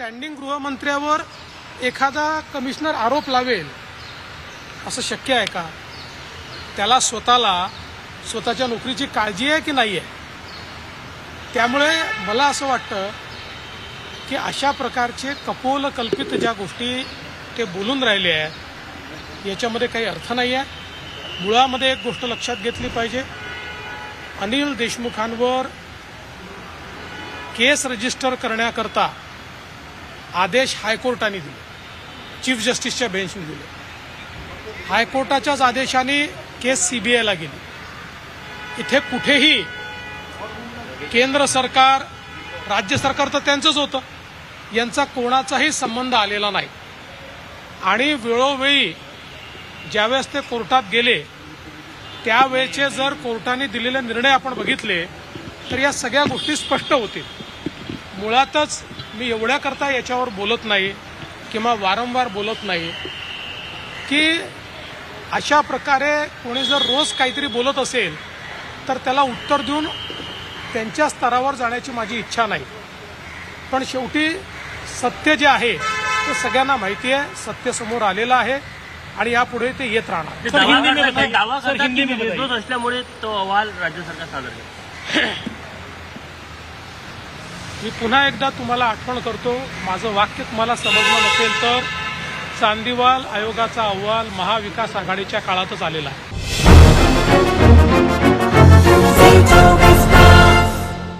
Standing गृहमंत्र्यावर एखादा commissioner आरोप लावेल असं शक्य आहे का? त्याला स्वतःला स्वतःच्या नोकरीची काळजी आहे की नाही आहे त्यामुळे मला असं वाटतं की अशा प्रकारचे कपोल कल्पित ज्या गोष्टी ते बोलून राहिले आहेत याच्यामध्ये काही अर्थ नाही आहे मुळामध्ये एक गोष्ट लक्षात घेतली पाहिजे. अनिल देशमुखांवर केस रजिस्टर करण्याकरता आदेश हायकोर्टाने दिले. चीफ जस्टिसच्या बेंचने दिले. हायकोर्टाच्याच आदेशाने केस सीबीआयला गेली. इथे कुठेही केंद्र सरकार राज्य सरकार तर त्यांचंच होतं. यांचा कोणाचाही संबंध आलेला नाही. आणि वेळोवेळी ज्यावेळेस ते कोर्टात गेले त्यावेळेचे जर कोर्टाने दिलेले निर्णय आपण बघितले तर या सगळ्या गोष्टी स्पष्ट होतील. मुळातच मी एवढ्याकरता याच्यावर बोलत नाही किंवा वारंवार बोलत नाही की अशा प्रकारे कोणी जर रोज काहीतरी बोलत असेल तर त्याला उत्तर देऊन त्यांच्या स्तरावर जाण्याची माझी इच्छा नाही. पण शेवटी सत्य जे आहे ते सगळ्यांना माहिती आहे सत्य समोर आलेलं आहे आणि यापुढे ते येत राहणार. हिंदी असल्यामुळे तो अहवाल राज्य सरकार सादर केला मी पुन्हा एकदा तुम्हाला आठवण करतो माझं वाक्य तुम्हाला समजलं नसेल तर चांदीवाल आयोगाचा अहवाल महाविकास आघाडीच्या काळातच आलेला आहे.